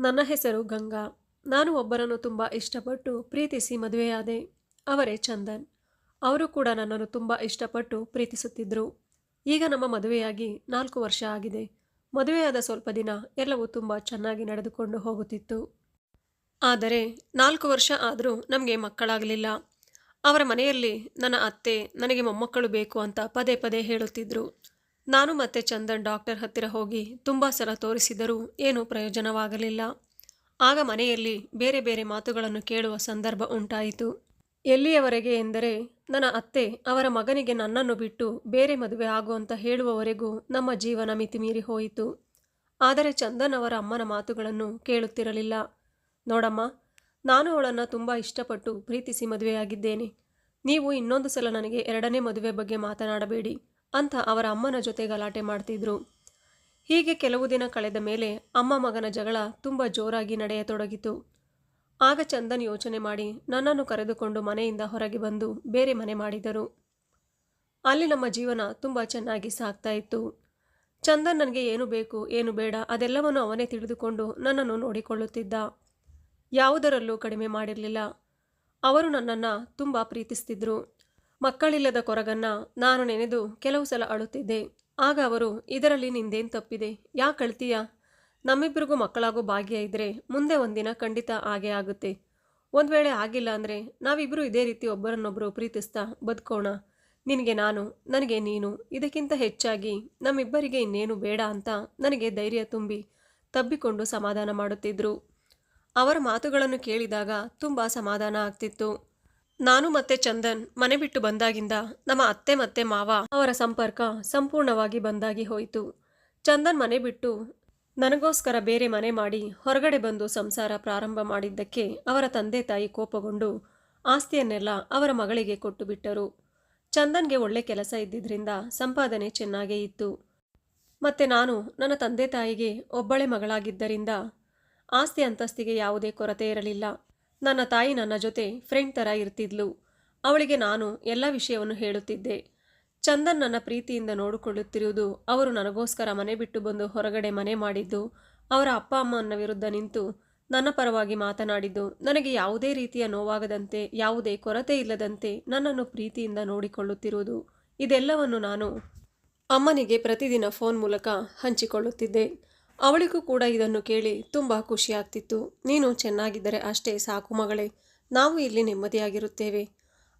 ನನ್ನ ಹೆಸರು ಗಂಗಾ. ನಾನು ಒಬ್ಬರನ್ನು ತುಂಬ ಇಷ್ಟಪಟ್ಟು ಪ್ರೀತಿಸಿ ಮದುವೆಯಾದೆ, ಅವರೇ ಚಂದನ್. ಅವರು ಕೂಡ ನನ್ನನ್ನು ತುಂಬ ಇಷ್ಟಪಟ್ಟು ಪ್ರೀತಿಸುತ್ತಿದ್ದರು ಈಗ ನಮ್ಮ ಮದುವೆಯಾಗಿ ನಾಲ್ಕು ವರ್ಷ ಆಗಿದೆ. ಮದುವೆಯಾದ ಸ್ವಲ್ಪ ದಿನ ಎಲ್ಲವೂ ತುಂಬ ಚೆನ್ನಾಗಿ ನಡೆದುಕೊಂಡು ಹೋಗುತ್ತಿತ್ತು. ಆದರೆ ನಾಲ್ಕು ವರ್ಷ ಆದರೂ ನಮಗೆ ಮಕ್ಕಳಾಗಲಿಲ್ಲ. ಅವರ ಮನೆಯಲ್ಲಿ ನನ್ನ ಅತ್ತೆ, ನನಗೆ ಮೊಮ್ಮಕ್ಕಳು ಬೇಕು ಅಂತ ಪದೇ ಪದೇ ಹೇಳುತ್ತಿದ್ದರು ನಾನು ಮತ್ತೆ ಚಂದನ್ ಡಾಕ್ಟರ್ ಹತ್ತಿರ ಹೋಗಿ ತುಂಬ ಸಲ ತೋರಿಸಿದರೂ ಏನೂ ಪ್ರಯೋಜನವಾಗಲಿಲ್ಲ. ಆಗ ಮನೆಯಲ್ಲಿ ಬೇರೆ ಬೇರೆ ಮಾತುಗಳನ್ನು ಕೇಳುವ ಸಂದರ್ಭ ಉಂಟಾಯಿತು. ಎಲ್ಲಿಯವರೆಗೆ ಎಂದರೆ, ನನ್ನ ಅತ್ತೆ ಅವರ ಮಗನಿಗೆ ನನ್ನನ್ನು ಬಿಟ್ಟು ಬೇರೆ ಮದುವೆ ಆಗುವಂತ ಹೇಳುವವರೆಗೂ ನಮ್ಮ ಜೀವನ ಮಿತಿಮೀರಿ ಹೋಯಿತು. ಆದರೆ ಚಂದನ್ ಅವರ ಅಮ್ಮನ ಮಾತುಗಳನ್ನು ಕೇಳುತ್ತಿರಲಿಲ್ಲ. ನೋಡಮ್ಮ, ನಾನು ಅವಳನ್ನು ತುಂಬ ಇಷ್ಟಪಟ್ಟು ಪ್ರೀತಿಸಿ ಮದುವೆಯಾಗಿದ್ದೇನೆ. ನೀವು ಇನ್ನೊಂದು ಸಲ ನನಗೆ ಎರಡನೇ ಮದುವೆ ಬಗ್ಗೆ ಮಾತನಾಡಬೇಡಿ. ಅಂತ ಅವರ ಅಮ್ಮನ ಜೊತೆ ಗಲಾಟೆ ಮಾಡ್ತಿದ್ರು. ಹೀಗೆ ಕೆಲವು ದಿನ ಕಳೆದ ಮೇಲೆ ಅಮ್ಮ ಮಗನ ಜಗಳ ತುಂಬ ಜೋರಾಗಿ ನಡೆಯತೊಡಗಿತು. ಆಗ ಚಂದನ್ ಯೋಚನೆ ಮಾಡಿ ನನ್ನನ್ನು ಕರೆದುಕೊಂಡು ಮನೆಯಿಂದ ಹೊರಗೆ ಬಂದು ಬೇರೆ ಮನೆ ಮಾಡಿದರು. ಅಲ್ಲಿ ನಮ್ಮ ಜೀವನ ತುಂಬ ಚೆನ್ನಾಗಿ ಸಾಗ್ತಾ ಇತ್ತು. ಚಂದನ್ ನನಗೆ ಏನು ಬೇಕು, ಏನು ಬೇಡ ಅದೆಲ್ಲವನ್ನು ಅವನೇ ತಿಳಿದುಕೊಂಡು ನನ್ನನ್ನು ನೋಡಿಕೊಳ್ಳುತ್ತಿದ್ದ. ಯಾವುದರಲ್ಲೂ ಕಡಿಮೆ ಮಾಡಿರಲಿಲ್ಲ. ಅವರು ನನ್ನನ್ನು ತುಂಬ ಪ್ರೀತಿಸ್ತಿದ್ರು. ಮಕ್ಕಳಿಲ್ಲದ ಕೊರಗನ್ನ ನಾನು ನೆನೆದು ಕೆಲವು ಸಲ ಅಳುತ್ತಿದ್ದೆ. ಆಗ ಅವರು, ಇದರಲ್ಲಿ ನಿಂದೇನು ತಪ್ಪಿದೆ? ಯಾಕೆ ಅಳ್ತೀಯ? ನಮ್ಮಿಬ್ಬರಿಗೂ ಮಕ್ಕಳಾಗೋ ಭಾಗ್ಯ ಇದ್ದರೆ ಮುಂದೆ ಒಂದಿನ ಖಂಡಿತ ಆಗೇ ಆಗುತ್ತೆ. ಒಂದು ವೇಳೆ ಆಗಿಲ್ಲ ಅಂದರೆ ನಾವಿಬ್ಬರು ಇದೇ ರೀತಿ ಒಬ್ಬರನ್ನೊಬ್ಬರು ಪ್ರೀತಿಸ್ತಾ ಬದುಕೋಣ. ನಿನಗೆ ನಾನು, ನನಗೆ ನೀನು, ಇದಕ್ಕಿಂತ ಹೆಚ್ಚಾಗಿ ನಮ್ಮಿಬ್ಬರಿಗೆ ಇನ್ನೇನು ಬೇಡ ಅಂತ ನನಗೆ ಧೈರ್ಯ ತುಂಬಿ ತಬ್ಬಿಕೊಂಡು ಸಮಾಧಾನ ಮಾಡುತ್ತಿದ್ದರು ಅವರ ಮಾತುಗಳನ್ನು ಕೇಳಿದಾಗ ತುಂಬ ಸಮಾಧಾನ ಆಗ್ತಿತ್ತು. ನಾನು ಮತ್ತೆ ಚಂದನ್ ಮನೆ ಬಿಟ್ಟು ಬಂದಾಗಿಂದ ನಮ್ಮ ಅತ್ತೆ ಮತ್ತೆ ಮಾವ ಅವರ ಸಂಪರ್ಕ ಸಂಪೂರ್ಣವಾಗಿ ಬಂದಾಗಿ ಹೋಯಿತು. ಚಂದನ್ ಮನೆ ಬಿಟ್ಟು ನನಗೋಸ್ಕರ ಬೇರೆ ಮನೆ ಮಾಡಿ ಹೊರಗಡೆ ಬಂದು ಸಂಸಾರ ಪ್ರಾರಂಭ ಮಾಡಿದ್ದಕ್ಕೆ ಅವರ ತಂದೆ ತಾಯಿ ಕೋಪಗೊಂಡು ಆಸ್ತಿಯನ್ನೆಲ್ಲ ಅವರ ಮಗಳಿಗೆ ಕೊಟ್ಟು ಬಿಟ್ಟರು. ಚಂದನ್ಗೆ ಒಳ್ಳೆ ಕೆಲಸ ಇದ್ದಿದ್ರಿಂದ ಸಂಪಾದನೆ ಚೆನ್ನಾಗೇ ಇತ್ತು. ಮತ್ತೆ ನಾನು ನನ್ನ ತಂದೆ ತಾಯಿಗೆ ಒಬ್ಬಳೆ ಮಗಳಾಗಿದ್ದರಿಂದ ಆಸ್ತಿ ಅಂತಸ್ತಿಗೆ ಯಾವುದೇ ಕೊರತೆ ಇರಲಿಲ್ಲ. ನನ್ನ ತಾಯಿ ನನ್ನ ಜೊತೆ ಫ್ರೆಂಡ್ ಥರ ಇರ್ತಿದ್ಲು. ಅವಳಿಗೆ ನಾನು ಎಲ್ಲ ವಿಷಯವನ್ನು ಹೇಳುತ್ತಿದ್ದೆ. ಚಂದನ್ ನನ್ನ ಪ್ರೀತಿಯಿಂದ ನೋಡಿಕೊಳ್ಳುತ್ತಿರುವುದು ಅವರು ನನಗೋಸ್ಕರ ಮನೆ ಬಿಟ್ಟು ಬಂದು ಹೊರಗಡೆ ಮನೆ ಮಾಡಿದ್ದು, ಅವರ ಅಪ್ಪ ಅಮ್ಮನ ವಿರುದ್ಧ ನಿಂತು ನನ್ನ ಪರವಾಗಿ ಮಾತನಾಡಿದ್ದು. ನನಗೆ ಯಾವುದೇ ರೀತಿಯ ನೋವಾಗದಂತೆ, ಯಾವುದೇ ಕೊರತೆ ಇಲ್ಲದಂತೆ ನನ್ನನ್ನು ಪ್ರೀತಿಯಿಂದ ನೋಡಿಕೊಳ್ಳುತ್ತಿರುವುದು. ಇದೆಲ್ಲವನ್ನು ನಾನು ಅಮ್ಮನಿಗೆ ಪ್ರತಿದಿನ ಫೋನ್ ಮೂಲಕ ಹಂಚಿಕೊಳ್ಳುತ್ತಿದ್ದೆ. ಅವಳಿಗೂ ಕೂಡ ಇದನ್ನು ಕೇಳಿ ತುಂಬ ಖುಷಿಯಾಗ್ತಿತ್ತು. ನೀನು ಚೆನ್ನಾಗಿದ್ದರೆ ಅಷ್ಟೇ ಸಾಕು ಮಗಳೇ. ನಾವು ಇಲ್ಲಿ ನೆಮ್ಮದಿಯಾಗಿರುತ್ತೇವೆ.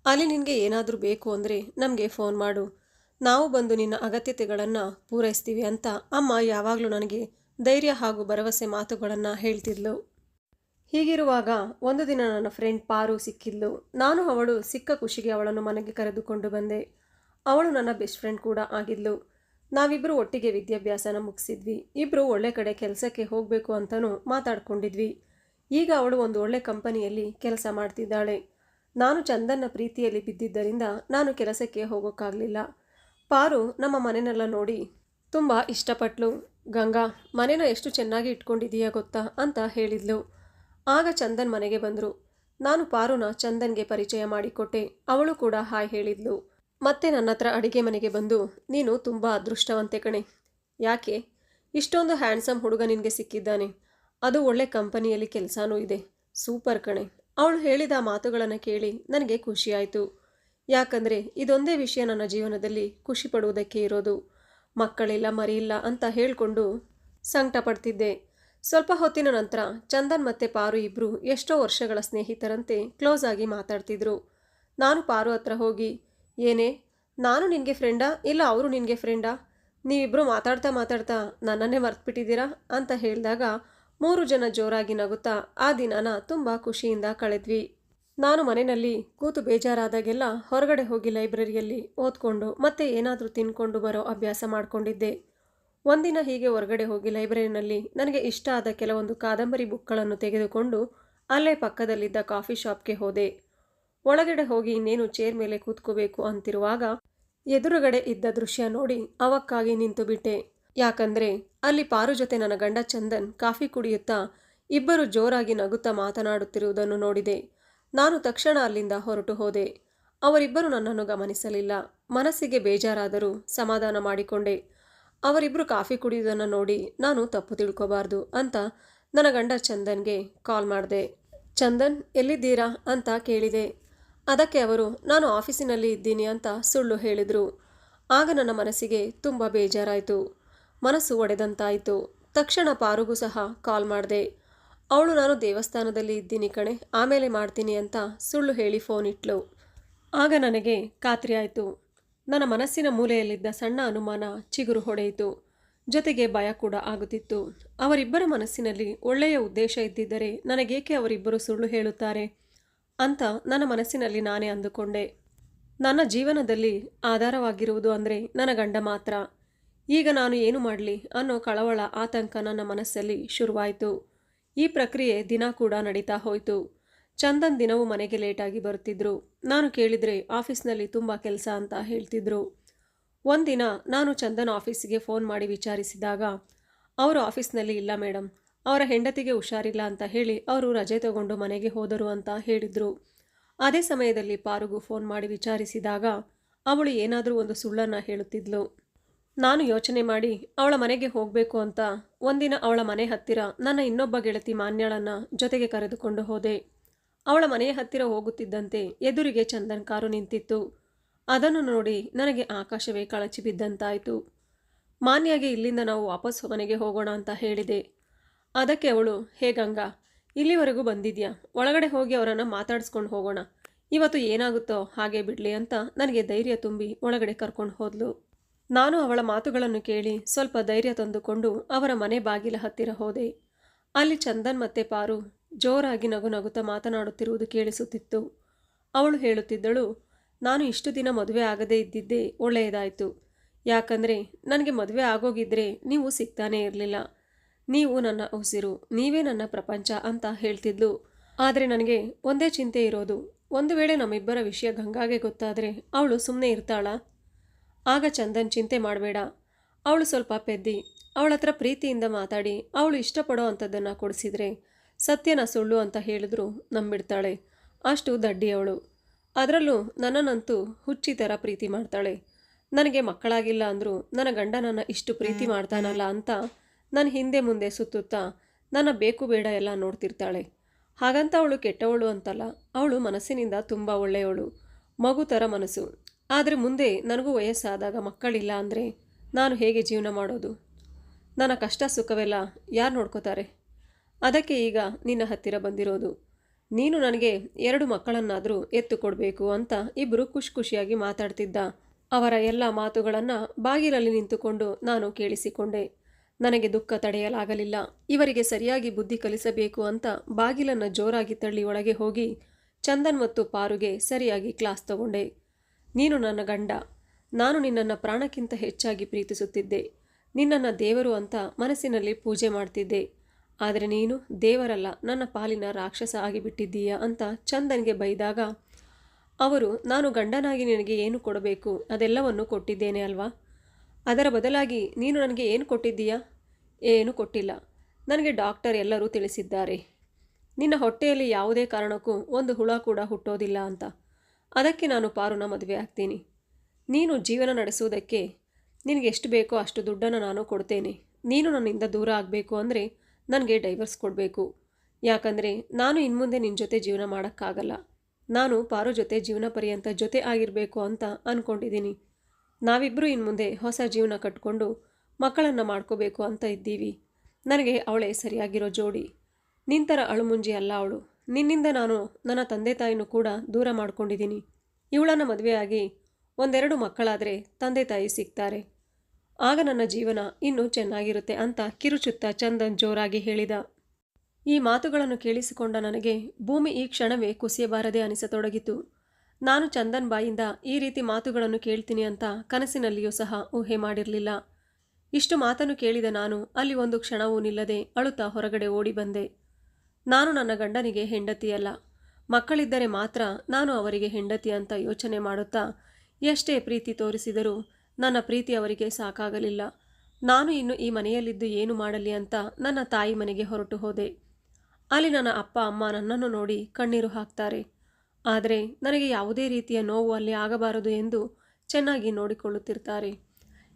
ಅಲ್ಲಿ ನಿನಗೆ ಏನಾದರೂ ಬೇಕು ಅಂದರೆ ನಮಗೆ ಫೋನ್ ಮಾಡು. ನಾವು ಬಂದು ನಿನ್ನ ಅಗತ್ಯತೆಗಳನ್ನು ಪೂರೈಸ್ತೀವಿ ಅಂತ ಅಮ್ಮ ಯಾವಾಗಲೂ ನನಗೆ ಧೈರ್ಯ ಹಾಗೂ ಭರವಸೆ ಮಾತುಗಳನ್ನು ಹೇಳ್ತಿದ್ಲು. ಹೀಗಿರುವಾಗ ಒಂದು ದಿನ ನನ್ನ ಫ್ರೆಂಡ್ ಪಾರು ಸಿಕ್ಕಿದ್ಲು. ನಾನು ಅವಳು ಸಿಕ್ಕ ಖುಷಿಗೆ ಅವಳನ್ನು ಮನೆಗೆ ಕರೆದುಕೊಂಡು ಬಂದೆ. ಅವಳು ನನ್ನ ಬೆಸ್ಟ್ ಫ್ರೆಂಡ್ ಕೂಡ ಆಗಿದ್ಲು. ನಾವಿಬ್ಬರು ಒಟ್ಟಿಗೆ ವಿದ್ಯಾಭ್ಯಾಸನ ಮುಗಿಸಿದ್ವಿ. ಇಬ್ಬರು ಒಳ್ಳೆ ಕಡೆ ಕೆಲಸಕ್ಕೆ ಹೋಗಬೇಕು ಅಂತಲೂ ಮಾತಾಡ್ಕೊಂಡಿದ್ವಿ. ಈಗ ಅವಳು ಒಂದು ಒಳ್ಳೆ ಕಂಪನಿಯಲ್ಲಿ ಕೆಲಸ ಮಾಡ್ತಿದ್ದಾಳೆ. ನಾನು ಚಂದನ್ನ ಪ್ರೀತಿಯಲ್ಲಿ ಬಿದ್ದಿದ್ದರಿಂದ ನಾನು ಕೆಲಸಕ್ಕೆ ಹೋಗೋಕ್ಕಾಗಲಿಲ್ಲ. ಪಾರು ನಮ್ಮ ಮನೆನೆಲ್ಲ ನೋಡಿ, ತುಂಬ ಇಷ್ಟಪಟ್ಲು. ಗಂಗಾ, ಮನೆನ ಎಷ್ಟು ಚೆನ್ನಾಗಿ ಇಟ್ಕೊಂಡಿದೀಯಾ ಗೊತ್ತಾ? ಅಂತ ಹೇಳಿದ್ಲು. ಆಗ ಚಂದನ್ ಮನೆಗೆ ಬಂದರು. ನಾನು ಪಾರುನ ಚಂದನ್ಗೆ ಪರಿಚಯ ಮಾಡಿಕೊಟ್ಟೆ. ಅವಳು ಕೂಡ ಹಾಯ್ ಹೇಳಿದ್ಲು. ಮತ್ತೆ ನನ್ನ ಹತ್ರ ಅಡುಗೆ ಮನೆಗೆ ಬಂದು, ನೀನು ತುಂಬ ಅದೃಷ್ಟವಂತೆ ಕಣೆ. ಯಾಕೆ? ಇಷ್ಟೊಂದು ಹ್ಯಾಂಡ್ಸಮ್ ಹುಡುಗ ನಿನಗೆ ಸಿಕ್ಕಿದ್ದಾನೆ. ಅದು ಒಳ್ಳೆ ಕಂಪನಿಯಲ್ಲಿ ಕೆಲಸನೂ ಇದೆ. ಸೂಪರ್ ಕಣೆ. ಅವಳು ಹೇಳಿದ ಮಾತುಗಳನ್ನು ಕೇಳಿ ನನಗೆ ಖುಷಿಯಾಯಿತು. ಯಾಕಂದರೆ ಇದೊಂದೇ ವಿಷಯ ನನ್ನ ಜೀವನದಲ್ಲಿ ಖುಷಿ ಪಡುವುದಕ್ಕೆ ಇರೋದು. ಮಕ್ಕಳಿಲ್ಲ, ಮರಿಯಿಲ್ಲ ಅಂತ ಹೇಳಿಕೊಂಡು ಸಂಕಟ ಪಡ್ತಿದ್ದೆ ಸ್ವಲ್ಪ ಹೊತ್ತಿನ ನಂತರ ಚಂದನ್ ಮತ್ತು ಪಾರು ಇಬ್ಬರು ಎಷ್ಟೋ ವರ್ಷಗಳ ಸ್ನೇಹಿತರಂತೆ ಕ್ಲೋಸ್ ಆಗಿ ಮಾತಾಡ್ತಿದ್ರು. ನಾನು ಪಾರು ಹತ್ರ ಹೋಗಿ ಏನೇ? ನಾನು ನಿನಗೆ ಫ್ರೆಂಡಾ ಇಲ್ಲ, ಅವರು ನಿನಗೆ ಫ್ರೆಂಡಾ ನೀವಿಬ್ಬರು ಮಾತಾಡ್ತಾ ಮಾತಾಡ್ತಾ ನನ್ನನ್ನೇ ಮರ್ತ್ಬಿಟ್ಟಿದ್ದೀರಾ? ಅಂತ ಹೇಳಿದಾಗ ಮೂರು ಜನ ಜೋರಾಗಿ ನಗುತ್ತಾ ಆ ದಿನನ ತುಂಬ ಖುಷಿಯಿಂದ ಕಳೆದ್ವಿ. ನಾನು ಮನೆಯಲ್ಲಿ ಕೂತು ಬೇಜಾರಾದಾಗೆಲ್ಲ ಹೊರಗಡೆ ಹೋಗಿ ಲೈಬ್ರರಿಯಲ್ಲಿ ಓದ್ಕೊಂಡು ಮತ್ತೆ ಏನಾದರೂ ತಿನ್ಕೊಂಡು ಬರೋ ಅಭ್ಯಾಸ ಮಾಡಿಕೊಂಡಿದ್ದೆ. ಒಂದಿನ ಹೀಗೆ ಹೊರಗಡೆ ಹೋಗಿ ಲೈಬ್ರರಿನಲ್ಲಿ ನನಗೆ ಇಷ್ಟ ಆದ ಕೆಲವೊಂದು ಕಾದಂಬರಿ ಬುಕ್ಗಳನ್ನು ತೆಗೆದುಕೊಂಡು ಅಲ್ಲೇ ಪಕ್ಕದಲ್ಲಿದ್ದ ಕಾಫಿ ಶಾಪ್ಗೆ ಹೋದೆ. ಒಳಗಡೆ ಹೋಗಿ ಇನ್ನೇನು ಚೇರ್ ಮೇಲೆ ಕೂತ್ಕೋಬೇಕು ಅಂತಿರುವಾಗ ಎದುರುಗಡೆ ಇದ್ದ ದೃಶ್ಯ ನೋಡಿ ಅವಕ್ಕಾಗಿ ನಿಂತು ಬಿಟ್ಟೆ. ಯಾಕಂದ್ರೆ ಅಲ್ಲಿ ಪಾರು ಜೊತೆ ನನ್ನ ಗಂಡ ಚಂದನ್ ಕಾಫಿ ಕುಡಿಯುತ್ತಾ ಇಬ್ಬರು ಜೋರಾಗಿ ನಗುತ್ತಾ ಮಾತನಾಡುತ್ತಿರುವುದನ್ನು ನೋಡಿದೆ. ನಾನು ತಕ್ಷಣ ಅಲ್ಲಿಂದ ಹೊರಟು ಹೋದೆ. ಅವರಿಬ್ಬರು ನನ್ನನ್ನು ಗಮನಿಸಲಿಲ್ಲ. ಮನಸ್ಸಿಗೆ ಬೇಜಾರಾದರೂ ಸಮಾಧಾನ ಮಾಡಿಕೊಂಡೆ. ಅವರಿಬ್ಬರು ಕಾಫಿ ಕುಡಿಯುವುದನ್ನು ನೋಡಿ ನಾನು ತಪ್ಪು ತಿಳ್ಕೋಬಾರ್ದು ಅಂತ ನನ್ನ ಗಂಡ ಚಂದನ್ಗೆ ಕಾಲ್ ಮಾಡಿದೆ. ಚಂದನ್, ಎಲ್ಲಿದ್ದೀರಾ? ಅಂತ ಕೇಳಿದೆ. ಅದಕ್ಕೆ ಅವರು, ನಾನು ಆಫೀಸಿನಲ್ಲಿ ಇದ್ದೀನಿ ಅಂತ ಸುಳ್ಳು ಹೇಳಿದರು. ಆಗ ನನ್ನ ಮನಸ್ಸಿಗೆ ತುಂಬ ಬೇಜಾರಾಯಿತು. ಮನಸ್ಸು ಒಡೆದಂತಾಯಿತು. ತಕ್ಷಣ ಪಾರುಗೂ ಸಹ ಕಾಲ್ ಮಾಡಿದೆ. ಅವಳು, ನಾನು ದೇವಸ್ಥಾನದಲ್ಲಿ ಇದ್ದೀನಿ ಕಣೆ. ಆಮೇಲೆ ಮಾಡ್ತೀನಿ ಅಂತ ಸುಳ್ಳು ಹೇಳಿ ಫೋನ್ ಇಟ್ಲು. ಆಗ ನನಗೆ ಖಾತ್ರಿ ಆಯಿತು. ನನ್ನ ಮನಸ್ಸಿನ ಮೂಲೆಯಲ್ಲಿದ್ದ ಸಣ್ಣ ಅನುಮಾನ ಚಿಗುರು ಹೊಡೆಯಿತು. ಜೊತೆಗೆ ಭಯ ಕೂಡ ಆಗುತ್ತಿತ್ತು. ಅವರಿಬ್ಬರ ಮನಸ್ಸಿನಲ್ಲಿ ಒಳ್ಳೆಯ ಉದ್ದೇಶ ಇದ್ದಿದ್ದರೆ ನನಗೇಕೆ ಅವರಿಬ್ಬರು ಸುಳ್ಳು ಹೇಳುತ್ತಾರೆ? ಅಂತ ನನ್ನ ಮನಸ್ಸಿನಲ್ಲಿ ನಾನೇ ಅಂದುಕೊಂಡೆ. ನನ್ನ ಜೀವನದಲ್ಲಿ ಆಧಾರವಾಗಿರುವುದು ಅಂದರೆ ನನ್ನ ಗಂಡ ಮಾತ್ರ. ಈಗ ನಾನು ಏನು ಮಾಡಲಿ ಅನ್ನೋ ಕಳವಳ ಆತಂಕ ನನ್ನ ಮನಸ್ಸಲ್ಲಿ ಶುರುವಾಯಿತು. ಈ ಪ್ರಕ್ರಿಯೆ ದಿನ ಕೂಡ ನಡೀತಾ ಹೋಯಿತು. ಚಂದನ್ ದಿನವೂ ಮನೆಗೆ ಲೇಟಾಗಿ ಬರುತ್ತಿದ್ರು. ನಾನು ಕೇಳಿದರೆ ಆಫೀಸ್ನಲ್ಲಿ ತುಂಬ ಕೆಲಸ ಅಂತ ಹೇಳ್ತಿದ್ರು. ಒಂದಿನ ನಾನು ಚಂದನ್ ಆಫೀಸಿಗೆ ಫೋನ್ ಮಾಡಿ ವಿಚಾರಿಸಿದಾಗ, ಅವರು ಆಫೀಸ್ನಲ್ಲಿ ಇಲ್ಲ ಮೇಡಮ್ ಅವರ ಹೆಂಡತಿಗೆ ಹುಷಾರಿಲ್ಲ ಅಂತ ಹೇಳಿ ಅವರು ರಜೆ ತಗೊಂಡು ಮನೆಗೆ ಹೋದರು ಅಂತ ಹೇಳಿದರು. ಅದೇ ಸಮಯದಲ್ಲಿ ಪಾರುಗು ಫೋನ್ ಮಾಡಿ ವಿಚಾರಿಸಿದಾಗ ಅವಳು ಏನಾದರೂ ಒಂದು ಸುಳ್ಳನ್ನು ಹೇಳುತ್ತಿದ್ಲು. ನಾನು ಯೋಚನೆ ಮಾಡಿ ಅವಳ ಮನೆಗೆ ಹೋಗಬೇಕು ಅಂತ ಒಂದಿನ ಅವಳ ಮನೆ ಹತ್ತಿರ ನನ್ನ ಇನ್ನೊಬ್ಬ ಗೆಳತಿ ಮಾನ್ಯಳನ್ನ ಜೊತೆಗೆ ಕರೆದುಕೊಂಡು ಹೋದೆ. ಅವಳ ಮನೆಯ ಹತ್ತಿರ ಹೋಗುತ್ತಿದ್ದಂತೆ ಎದುರಿಗೆ ಚಂದನ್ ಕಾರು ನಿಂತಿತ್ತು. ಅದನ್ನು ನೋಡಿ ನನಗೆ ಆಕಾಶವೇ ಕಳಚಿ ಬಿದ್ದಂತಾಯಿತು ಮಾನ್ಯಾಗೆ ಇಲ್ಲಿಂದ ನಾವು ವಾಪಸ್ ಮನೆಗೆ ಹೋಗೋಣ ಅಂತ ಹೇಳಿದೆ. ಅದಕ್ಕೆ ಅವಳು, ಹೇ ಗಂಗಾ, ಇಲ್ಲಿವರೆಗೂ ಬಂದಿದ್ಯಾ? ಒಳಗಡೆ ಹೋಗಿ ಅವರನ್ನು ಮಾತಾಡಿಸ್ಕೊಂಡು ಹೋಗೋಣ. ಇವತ್ತು ಏನಾಗುತ್ತೋ ಹಾಗೆ ಬಿಡಲಿ ಅಂತ ನನಗೆ ಧೈರ್ಯ ತುಂಬಿ ಒಳಗಡೆ ಕರ್ಕೊಂಡು ಹೋದ್ಲು. ನಾನು ಅವಳ ಮಾತುಗಳನ್ನು ಕೇಳಿ ಸ್ವಲ್ಪ ಧೈರ್ಯ ತಂದುಕೊಂಡು ಅವರ ಮನೆ ಬಾಗಿಲ ಹತ್ತಿರ ಹೋದೆ. ಅಲ್ಲಿ ಚಂದನ್ ಮತ್ತೆ ಪಾರು ಜೋರಾಗಿ ನಗು ನಗುತ್ತಾ ಮಾತನಾಡುತ್ತಿರುವುದು ಕೇಳಿಸುತ್ತಿತ್ತು. ಅವಳು ಹೇಳುತ್ತಿದ್ದಳು, ನಾನು ಇಷ್ಟು ದಿನ ಮದುವೆ ಆಗದೇ ಇದ್ದಿದ್ದೇ ಒಳ್ಳೆಯದಾಯಿತು. ಯಾಕಂದರೆ, ನನಗೆ ಮದುವೆ ಆಗೋಗಿದ್ರೆ ನೀವು ಸಿಗ್ತಾನೇ ಇರಲಿಲ್ಲ. ನೀವು ನನ್ನ ಉಸಿರು ನೀವೇ ನನ್ನ ಪ್ರಪಂಚ ಅಂತ ಹೇಳ್ತಿದ್ಲು. ಆದರೆ ನನಗೆ ಒಂದೇ ಚಿಂತೆ ಇರೋದು. ಒಂದು ವೇಳೆ ನಮ್ಮಿಬ್ಬರ ವಿಷಯ ಗಂಗಾಗೆ ಗೊತ್ತಾದರೆ ಅವಳು ಸುಮ್ಮನೆ ಇರ್ತಾಳ. ಆಗ ಚಂದನ್ ಚಿಂತೆ ಮಾಡಬೇಡ. ಅವಳು ಸ್ವಲ್ಪ ಪೆದ್ದಿ ಅವಳ ಹತ್ರ ಪ್ರೀತಿಯಿಂದ ಮಾತಾಡಿ ಅವಳು ಇಷ್ಟಪಡೋ ಅಂಥದ್ದನ್ನು ಕೊಡಿಸಿದರೆ ಸತ್ಯನ ಸುಳ್ಳು ಅಂತ ಹೇಳಿದ್ರು ನಂಬಿಡ್ತಾಳೆ. ಅಷ್ಟು ದಡ್ಡಿ ಅವಳು. ಅದರಲ್ಲೂ ನನ್ನನ್ನಂತೂ ಹುಚ್ಚಿ ಥರ ಪ್ರೀತಿ ಮಾಡ್ತಾಳೆ. ನನಗೆ ಮಕ್ಕಳಾಗಿಲ್ಲ ಅಂದರೂ ನನ್ನ ಗಂಡನನ್ನು ಇಷ್ಟು ಪ್ರೀತಿ ಮಾಡ್ತಾನಲ್ಲ ಅಂತ ನನ್ನ ಹಿಂದೆ ಮುಂದೆ ಸುತ್ತುತ್ತಾ ನನ್ನ ಬೇಕು ಬೇಡ ಎಲ್ಲ ನೋಡ್ತಿರ್ತಾಳೆ. ಹಾಗಂತ ಅವಳು ಕೆಟ್ಟವಳು ಅಂತಲ್ಲ, ಅವಳು ಮನಸ್ಸಿನಿಂದ ತುಂಬ ಒಳ್ಳೆಯವಳು, ಮಗು ಥರ ಮನಸ್ಸು. ಆದರೆ ಮುಂದೆ ನನಗೂ ವಯಸ್ಸಾದಾಗ ಮಕ್ಕಳಿಲ್ಲ ಅಂದರೆ ನಾನು ಹೇಗೆ ಜೀವನ ಮಾಡೋದು? ನನ್ನ ಕಷ್ಟ ಸುಖವೆಲ್ಲ ಯಾರು ನೋಡ್ಕೋತಾರೆ? ಅದಕ್ಕೆ ಈಗ ನಿನ್ನ ಹತ್ತಿರ ಬಂದಿರೋದು. ನೀನು ನನಗೆ ಎರಡು ಮಕ್ಕಳನ್ನಾದರೂ ಎತ್ತುಕೊಡಬೇಕು ಅಂತ ಇಬ್ಬರು ಖುಷಿ ಖುಷಿಯಾಗಿ ಮಾತಾಡ್ತಿದ್ದ ಅವರ ಎಲ್ಲ ಮಾತುಗಳನ್ನು ಬಾಗಿಲಲ್ಲಿ ನಿಂತುಕೊಂಡು ನಾನು ಕೇಳಿಸಿಕೊಂಡೆ. ನನಗೆ ದುಃಖ ತಡೆಯಲಾಗಲಿಲ್ಲ. ಇವರಿಗೆ ಸರಿಯಾಗಿ ಬುದ್ಧಿ ಕಲಿಸಬೇಕು ಅಂತ ಬಾಗಿಲನ್ನು ಜೋರಾಗಿ ತಳ್ಳಿ ಒಳಗೆ ಹೋಗಿ ಚಂದನ್ ಮತ್ತು ಪಾರುಗೆ ಸರಿಯಾಗಿ ಕ್ಲಾಸ್ ತಗೊಂಡೆ. ನೀನು ನನ್ನ ಗಂಡ. ನಾನು ನಿನ್ನನ್ನು ಪ್ರಾಣಕ್ಕಿಂತ ಹೆಚ್ಚಾಗಿ ಪ್ರೀತಿಸುತ್ತಿದ್ದೆ. ನಿನ್ನನ್ನು ದೇವರು ಅಂತ ಮನಸ್ಸಿನಲ್ಲಿ ಪೂಜೆ ಮಾಡ್ತಿದ್ದೆ. ಆದರೆ ನೀನು ದೇವರಲ್ಲ, ನನ್ನ ಪಾಲಿನ ರಾಕ್ಷಸ ಆಗಿಬಿಟ್ಟಿದ್ದೀಯಾ ಅಂತ ಚಂದನ್ಗೆ ಬೈದಾಗ, ಅವರು, ನಾನು ಗಂಡನಾಗಿ ನಿನಗೆ ಏನು ಕೊಡಬೇಕು? ಅದೆಲ್ಲವನ್ನು ಕೊಟ್ಟಿದ್ದೇನೆ ಅಲ್ವಾ? ಅದರ ಬದಲಾಗಿ ನೀನು ನನಗೆ ಏನು ಕೊಟ್ಟಿದ್ದೀಯಾ? ಏನು ಕೊಟ್ಟಿಲ್ಲ. ನನಗೆ ಡಾಕ್ಟರ್ ಎಲ್ಲರೂ ತಿಳಿಸಿದ್ದಾರೆ. ನಿನ್ನ ಹೊಟ್ಟೆಯಲ್ಲಿ ಯಾವುದೇ ಕಾರಣಕ್ಕೂ ಒಂದು ಹುಳ ಕೂಡ ಹುಟ್ಟೋದಿಲ್ಲ ಅಂತ. ಅದಕ್ಕೆ ನಾನು ಪಾರುನ ಮದುವೆ ಆಗ್ತೀನಿ. ನೀನು ಜೀವನ ನಡೆಸುವುದಕ್ಕೆ ನಿನಗೆ ಎಷ್ಟು ಬೇಕೋ ಅಷ್ಟು ದುಡ್ಡನ್ನು ನಾನು ಕೊಡ್ತೇನೆ. ನೀನು ನನ್ನಿಂದ ದೂರ ಆಗಬೇಕು ಅಂದರೆ ನನಗೆ ಡೈವರ್ಸ್ ಕೊಡಬೇಕು. ಯಾಕಂದರೆ ನಾನು ಇನ್ಮುಂದೆ ನಿನ್ನ ಜೊತೆ ಜೀವನ ಮಾಡೋಕ್ಕಾಗಲ್ಲ. ನಾನು ಪಾರು ಜೊತೆ ಜೀವನ ಪರ್ಯಂತ ಜೊತೆ ಆಗಿರಬೇಕು ಅಂತ ಅಂದ್ಕೊಂಡಿದ್ದೀನಿ ನಾವಿಬ್ಬರು ಇನ್ಮುಂದೆ ಹೊಸ ಜೀವನ ಕಟ್ಕೊಂಡು ಮಕ್ಕಳನ್ನು ಮಾಡ್ಕೋಬೇಕು ಅಂತ ಇದ್ದೀವಿ. ನನಗೆ ಅವಳೇ ಸರಿಯಾಗಿರೋ ಜೋಡಿ. ನಿಂತರ ಅಳುಮುಂಜಿ ಅಲ್ಲ ಅವಳು. ನಿನ್ನಿಂದ ನಾನು ನನ್ನ ತಂದೆ ತಾಯಿನೂ ಕೂಡ ದೂರ ಮಾಡ್ಕೊಂಡಿದ್ದೀನಿ. ಇವಳನ್ನು ಮದುವೆಯಾಗಿ ಒಂದೆರಡು ಮಕ್ಕಳಾದರೆ ತಂದೆ ತಾಯಿ ಸಿಗ್ತಾರೆ. ಆಗ ನನ್ನ ಜೀವನ ಇನ್ನೂ ಚೆನ್ನಾಗಿರುತ್ತೆ ಅಂತ ಕಿರುಚುತ್ತಾ ಚಂದನ್ ಜೋರಾಗಿ ಹೇಳಿದ. ಈ ಮಾತುಗಳನ್ನು ಕೇಳಿಸಿಕೊಂಡ ನನಗೆ ಭೂಮಿ ಈ ಕ್ಷಣವೇ ಕುಸಿಯಬಾರದೆ ಅನಿಸತೊಡಗಿತು. ನಾನು ಚಂದನ್ ಬಾಯಿಂದ ಈ ರೀತಿ ಮಾತುಗಳನ್ನು ಕೇಳ್ತೀನಿ ಅಂತ ಕನಸಿನಲ್ಲಿಯೂ ಸಹ ಊಹೆ ಮಾಡಿರಲಿಲ್ಲ. ಇಷ್ಟು ಮಾತನ್ನು ಕೇಳಿದ ನಾನು ಅಲ್ಲಿ ಒಂದು ಕ್ಷಣವೂ ನಿಲ್ಲದೆ ಅಳುತ್ತಾ ಹೊರಗಡೆ ಓಡಿ ಬಂದೆ. ನಾನು ನನ್ನ ಗಂಡನಿಗೆ ಹೆಂಡತಿಯಲ್ಲ ಮಕ್ಕಳಿದ್ದರೆ ಮಾತ್ರ ನಾನು ಅವರಿಗೆ ಹೆಂಡತಿ ಅಂತ ಯೋಚನೆ ಮಾಡುತ್ತಾ ಎಷ್ಟೇ ಪ್ರೀತಿ ತೋರಿಸಿದರೂ ನನ್ನ ಪ್ರೀತಿ ಅವರಿಗೆ ಸಾಕಾಗಲಿಲ್ಲ. ನಾನು ಇನ್ನು ಈ ಮನೆಯಲ್ಲಿದ್ದು ಏನು ಮಾಡಲಿ ಅಂತ ನನ್ನ ತಾಯಿ ಮನೆಗೆ ಹೊರಟು ಹೋದೆ. ಅಲ್ಲಿ ನನ್ನ ಅಪ್ಪ, ಅಮ್ಮ ನನ್ನನ್ನು ನೋಡಿ ಕಣ್ಣೀರು ಹಾಕ್ತಾರೆ. ಆದರೆ ನನಗೆ ಯಾವುದೇ ರೀತಿಯ ನೋವು ಅಲ್ಲಿ ಆಗಬಾರದು ಎಂದು ಚೆನ್ನಾಗಿ ನೋಡಿಕೊಳ್ಳುತ್ತಿರ್ತಾರೆ.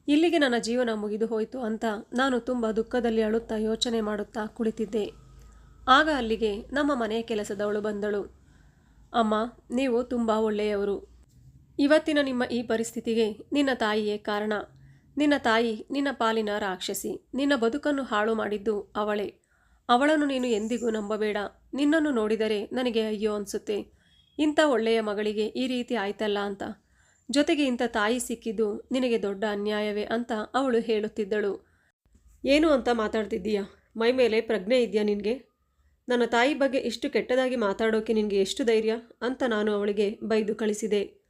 ಇಲ್ಲಿಗೆ ನನ್ನ ಜೀವನ ಮುಗಿದು ಹೋಯಿತು ಅಂತ ನಾನು ತುಂಬ ದುಃಖದಲ್ಲಿ ಅಳುತ್ತಾ ಯೋಚನೆ ಮಾಡುತ್ತಾ ಕುಳಿತಿದ್ದೆ. ಆಗ ಅಲ್ಲಿಗೆ ನಮ್ಮ ಮನೆಯ ಕೆಲಸದವಳು ಬಂದಳು. ಅಮ್ಮ, ನೀವು ತುಂಬ ಒಳ್ಳೆಯವರು. ಇವತ್ತಿನ ನಿಮ್ಮ ಈ ಪರಿಸ್ಥಿತಿಗೆ ನಿನ್ನ ತಾಯಿಯೇ ಕಾರಣ. ನಿನ್ನ ತಾಯಿ ನಿನ್ನ ಪಾಲಿನ ರಾಕ್ಷಸಿ. ನಿನ್ನ ಬದುಕನ್ನು ಹಾಳು ಮಾಡಿದ್ದು ಅವಳೇ. ಅವಳನ್ನು ನೀನು ಎಂದಿಗೂ ನಂಬಬೇಡ. ನಿನ್ನನ್ನು ನೋಡಿದರೆ ನನಗೆ ಅಯ್ಯೋ ಅನಿಸುತ್ತೆ. ಇಂಥ ಒಳ್ಳೆಯ ಮಗಳಿಗೆ ಈ ರೀತಿ ಆಯ್ತಲ್ಲ ಅಂತ. ಜೊತೆಗೆ ಇಂಥ ತಾಯಿ ಸಿಕ್ಕಿದ್ದು ನಿನಗೆ ದೊಡ್ಡ ಅನ್ಯಾಯವೇ ಅಂತ ಅವಳು ಹೇಳುತ್ತಿದ್ದಳು. ಏನು ಅಂತ ಮಾತಾಡ್ತಿದ್ದೀಯಾ? ಮೈ ಮೇಲೆ ಪ್ರಜ್ಞೆ ಇದೆಯಾ ನಿನಗೆ? ನನ್ನ ತಾಯಿ ಬಗ್ಗೆ ಇಷ್ಟು ಕೆಟ್ಟದಾಗಿ ಮಾತಾಡೋಕೆ ನಿನಗೆ ಎಷ್ಟು ಧೈರ್ಯ ಅಂತ ನಾನು ಅವಳಿಗೆ ಬೈದು ಕಳಿಸಿದೆ.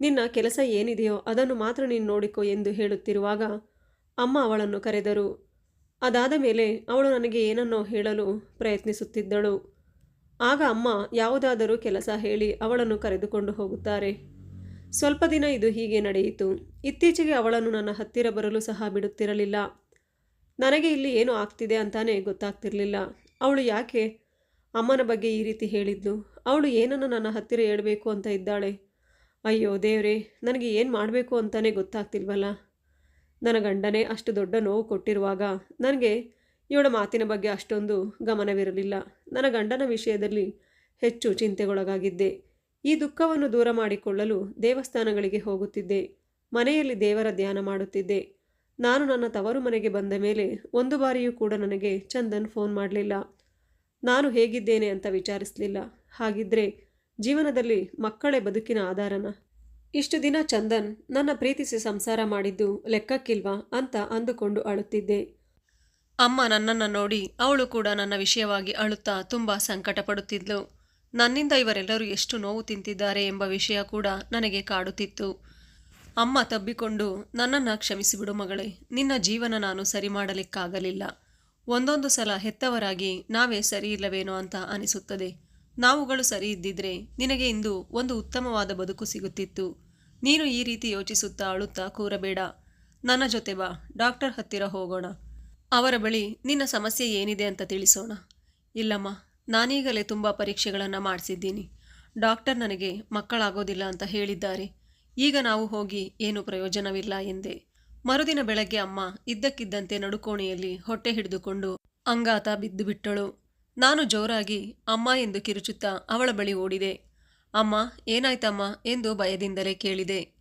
ನಿನ್ನ ಕೆಲಸ ಏನಿದೆಯೋ ಅದನ್ನು ಮಾತ್ರ ನೀನು ನೋಡಿಕೊ ಎಂದು ಹೇಳುತ್ತಿರುವಾಗ ಅಮ್ಮ ಅವಳನ್ನು ಕರೆದರು. ಅದಾದ ಮೇಲೆ ಅವಳು ನನಗೆ ಏನನ್ನೋ ಹೇಳಲು ಪ್ರಯತ್ನಿಸುತ್ತಿದ್ದಳು. ಆಗ ಅಮ್ಮ ಯಾವುದಾದರೂ ಕೆಲಸ ಹೇಳಿ ಅವಳನ್ನು ಕರೆದುಕೊಂಡು ಹೋಗುತ್ತಾರೆ. ಸ್ವಲ್ಪ ದಿನ ಇದು ಹೀಗೆ ನಡೆಯಿತು. ಇತ್ತೀಚೆಗೆ ಅವಳನ್ನು ನನ್ನ ಹತ್ತಿರ ಬರಲು ಸಹ ಬಿಡುತ್ತಿರಲಿಲ್ಲ. ನನಗೆ ಇಲ್ಲಿ ಏನು ಆಗ್ತಿದೆ ಅಂತಾನೆ ಗೊತ್ತಾಗ್ತಿರಲಿಲ್ಲ. ಅವಳು ಯಾಕೆ? ಅಮ್ಮನ ಬಗ್ಗೆ ಈ ರೀತಿ ಹೇಳಿದ್ಲು. ಅವಳು ಏನನ್ನು ನನ್ನ ಹತ್ತಿರ ಹೇಳಬೇಕು ಅಂತ ಇದ್ದಾಳೆ? ಅಯ್ಯೋ ದೇವರೇ, ನನಗೆ ಏನು ಮಾಡಬೇಕು ಅಂತಾನೆ ಗೊತ್ತಾಗ್ತಿಲ್ವಲ್ಲ? ನನ್ನ ಗಂಡನೇ ಅಷ್ಟು ದೊಡ್ಡ ನೋವು ಕೊಟ್ಟಿರುವಾಗ ನನಗೆ ಇವಳ ಮಾತಿನ ಬಗ್ಗೆ ಅಷ್ಟೊಂದು ಗಮನವಿರಲಿಲ್ಲ. ನನ್ನ ಗಂಡನ ವಿಷಯದಲ್ಲಿ ಹೆಚ್ಚು ಚಿಂತೆಗೊಳಗಾಗಿದ್ದೆ. ಈ ದುಃಖವನ್ನು ದೂರ ಮಾಡಿಕೊಳ್ಳಲು ದೇವಸ್ಥಾನಗಳಿಗೆ ಹೋಗುತ್ತಿದ್ದೆ. ಮನೆಯಲ್ಲಿ ದೇವರ ಧ್ಯಾನ ಮಾಡುತ್ತಿದ್ದೆ. ನಾನು ನನ್ನ ತವರು ಮನೆಗೆ ಬಂದ ಮೇಲೆ ಒಂದು ಬಾರಿಯೂ ಕೂಡ ನನಗೆ ಚಂದನ್ ಫೋನ್ ಮಾಡಲಿಲ್ಲ. ನಾನು ಹೇಗಿದ್ದೇನೆ ಅಂತ ವಿಚಾರಿಸಲಿಲ್ಲ. ಹಾಗಿದ್ರೆ ಜೀವನದಲ್ಲಿ ಮಕ್ಕಳೇ ಬದುಕಿನ ಆಧಾರನ. ಇಷ್ಟು ದಿನ ಚಂದನ್ ನನ್ನ ಪ್ರೀತಿಸಿ ಸಂಸಾರ ಮಾಡಿದ್ದು ಲೆಕ್ಕಕ್ಕಿಲ್ವಾ ಅಂತ ಅಂದುಕೊಂಡು ಅಳುತ್ತಿದ್ದೆ. ಅಮ್ಮ ನನ್ನನ್ನು ನೋಡಿ ಅವಳು ಕೂಡ ನನ್ನ ವಿಷಯವಾಗಿ ಅಳುತ್ತಾ ತುಂಬ ಸಂಕಟಪಡುತ್ತಿದ್ಲು. ನನ್ನಿಂದ ಇವರೆಲ್ಲರೂ ಎಷ್ಟು ನೋವು ತಿಂತಿದ್ದಾರೆ ಎಂಬ ವಿಷಯ ಕೂಡ ನನಗೆ ಕಾಡುತ್ತಿತ್ತು. ಅಮ್ಮ ತಬ್ಬಿಕೊಂಡು, ನನ್ನನ್ನು ಕ್ಷಮಿಸಿಬಿಡು ಮಗಳೇ, ನಿನ್ನ ಜೀವನ ನಾನು ಸರಿ ಮಾಡಲಿಕ್ಕಾಗಲಿಲ್ಲ. ಒಂದೊಂದು ಸಲ ಹೆತ್ತವರಾಗಿ ನಾವೇ ಸರಿ ಇಲ್ಲವೇನೋ ಅಂತ ಅನಿಸುತ್ತದೆ. ನಾವುಗಳು ಸರಿ ಇದ್ದಿದ್ರೆ ನಿನಗೆ ಇಂದು ಒಂದು ಉತ್ತಮವಾದ ಬದುಕು ಸಿಗುತ್ತಿತ್ತು. ನೀನು ಈ ರೀತಿ ಯೋಚಿಸುತ್ತಾ ಅಳುತ್ತಾ ಕೂರಬೇಡ. ನನ್ನ ಜೊತೆ ಬಾ, ಡಾಕ್ಟರ್ ಹತ್ತಿರ ಹೋಗೋಣ. ಅವರ ಬಳಿ ನಿನ್ನ ಸಮಸ್ಯೆ ಏನಿದೆ ಅಂತ ತಿಳಿಸೋಣ. ಇಲ್ಲಮ್ಮ, ನಾನೀಗಲೇ ತುಂಬ ಪರೀಕ್ಷೆಗಳನ್ನು ಮಾಡಿಸಿದ್ದೀನಿ. ಡಾಕ್ಟರ್ ನನಗೆ ಮಕ್ಕಳಾಗೋದಿಲ್ಲ ಅಂತ ಹೇಳಿದ್ದಾರೆ. ಈಗ ನಾವು ಹೋಗಿ ಏನು ಪ್ರಯೋಜನವಿಲ್ಲ ಎಂದೆ. ಮರುದಿನ ಬೆಳಗ್ಗೆ ಅಮ್ಮ ಇದ್ದಕ್ಕಿದ್ದಂತೆ ನಡುಕೋಣೆಯಲ್ಲಿ ಹೊಟ್ಟೆ ಹಿಡಿದುಕೊಂಡು ಅಂಗಾತ ಬಿದ್ದು ಬಿಟ್ಟಳು. ನಾನು ಜೋರಾಗಿ ಅಮ್ಮ ಎಂದು ಕಿರುಚುತ್ತಾ ಅವಳ ಬಳಿ ಓಡಿದೆ. ಅಮ್ಮ, ಏನಾಯ್ತಮ್ಮ ಎಂದು ಭಯದಿಂದಲೇ ಕೇಳಿದೆ.